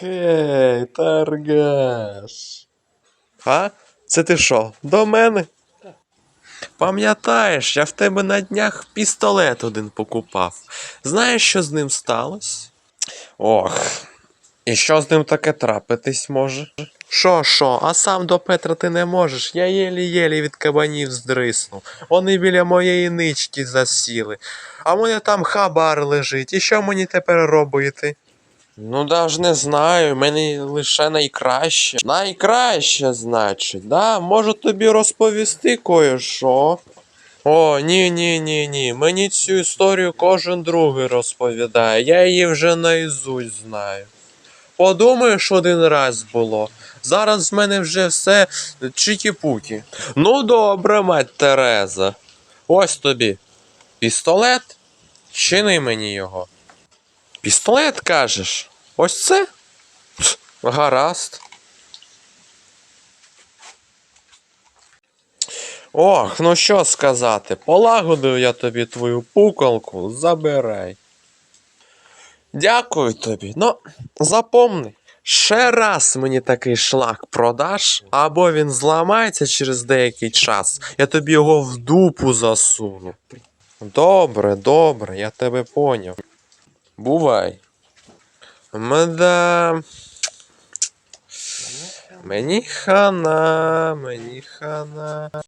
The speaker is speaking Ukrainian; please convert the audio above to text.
Хей, торгаш. А? Це ти що, до мене? Пам'ятаєш, я в тебе на днях пістолет один покупав. Знаєш, що з ним сталося? Ох, і що з ним таке трапитись може? Що, що, а сам до Петра ти не можеш? Я єлі-єлі від кабанів здриснув. Вони біля моєї нички засіли. А мене там хабар лежить. І що мені тепер робити? Ну, даже не знаю, мені лише найкраще. Найкраще, значить, да? Можу тобі розповісти кое-що. О, ні, ні, ні, ні. Мені цю історію кожен другий розповідає. Я її вже наізусть знаю. Подумаєш, один раз було. Зараз в мене вже все чікі-пукі. Ну добре, мать Тереза. Ось тобі. Пістолет? Чини мені його. Пістолет кажеш? Ось це? Гаразд. Ох, ну що сказати, полагодив я тобі твою пукалку, забирай. Дякую тобі. Ну, запомни, ще раз мені такий шлак продаш, або він зламається через деякий час, я тобі його в дупу засуну. Добре, добре, я тебе поняв. Бувай. Мда. Мені хана, мені хана.